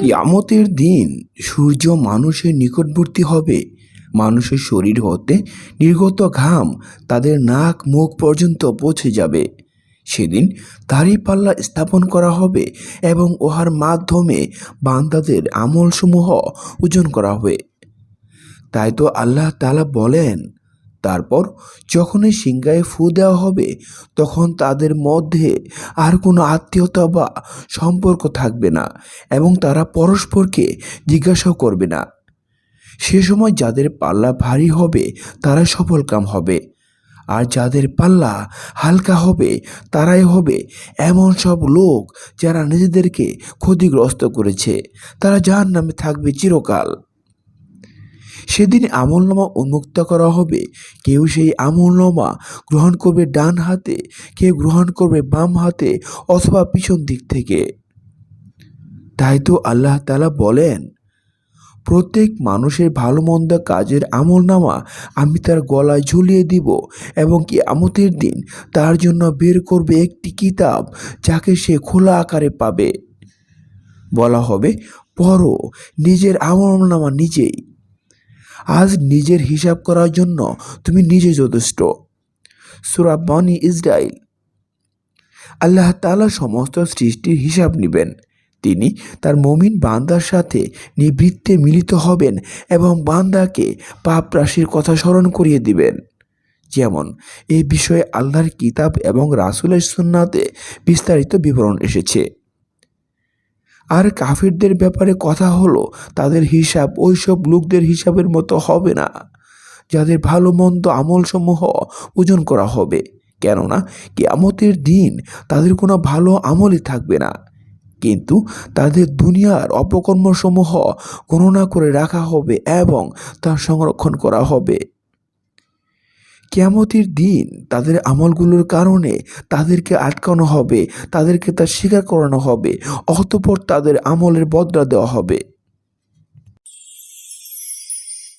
কিয়ামতের দিন সূর্য মানুষের নিকটবর্তী হবে। মানুষের শরীর হতে নির্গত ঘাম তাদের নাক, মুখ পর্যন্ত পৌঁছে যাবে। সেদিন তারই পাল্লা স্থাপন করা হবে এবং উহার মাধ্যমে বান্দাদের আমলসমূহ ওজন করা হবে। তাই তো আল্লাহ তালা বলেন তারপর যখনই সিংহায় ফু দেওয়া হবে, তখন তাদের মধ্যে আর কোনো আত্মীয়তা বা সম্পর্ক থাকবে না এবং তারা পরস্পরকে জিজ্ঞাসাও করবে না। সে সময় যাদের পাল্লা ভারী হবে তারা সফলকাম হবে। আর যাদের পাল্লা হালকা হবে, তারাই হবে এমন সব লোক যারা নিজেদেরকে ক্ষতিগ্রস্ত করেছে। তারা যার নামে থাকবে চিরকাল। সেদিন আমলনামা উন্মুক্ত করা হবে। কেউ সেই আমলনামা গ্রহণ করবে ডান হাতে, কেউ গ্রহণ করবে বাম হাতে অথবা পিছন দিক থেকে। তাই তো আল্লাহ তালা বলেন, প্রত্যেক মানুষের ভালো মন্দ কাজের আমলনামা আমি তার গলায় ঝুলিয়ে দিব এবং কি আমতের দিন তার জন্য বের করবে একটি কিতাব যাকে সে খোলা আকারে পাবে। বলা হবে, পড়ো, নিজের আমলনামা নিজেই। আজ নিজের হিসাব করার জন্য তুমি নিজে যথেষ্ট। সুরা বনি ইসরাইল আল্লাহ তালা সমস্ত সৃষ্টির হিসাব নেবেন। তিনি তার মমিন বান্দার সাথে নিবৃত্তে মিলিত হবেন এবং বান্দাকে পাপ রাশির কথা স্মরণ করিয়ে দিবেন। যেমন এই বিষয়ে আল্লাহর কিতাব এবং রাসুলের সুন্নাতে বিস্তারিত বিবরণ এসেছে। আর কাফিরদের ব্যাপারে কথা হলো, তাদের হিসাব ওইসব লোকদের হিসাবের মতো হবে না। যাদের ভালো মন্দ আমলসমূহ ওজন করা হবে, কেননা কিয়ামতের দিন তাদের কোনো ভালো আমলই থাকবে না। কিন্তু তাদের দুনিয়ার অপকর্মসমূহ গণনা করে রাখা হবে এবং তা সংরক্ষণ করা হবে। কেয়ামতের দিন তাদের আমলগুলোর কারণে তাদেরকে আটকানো হবে, তাদেরকে তা স্বীকার করানো হবে, অতপর তাদের আমলের বদলা দেওয়া হবে।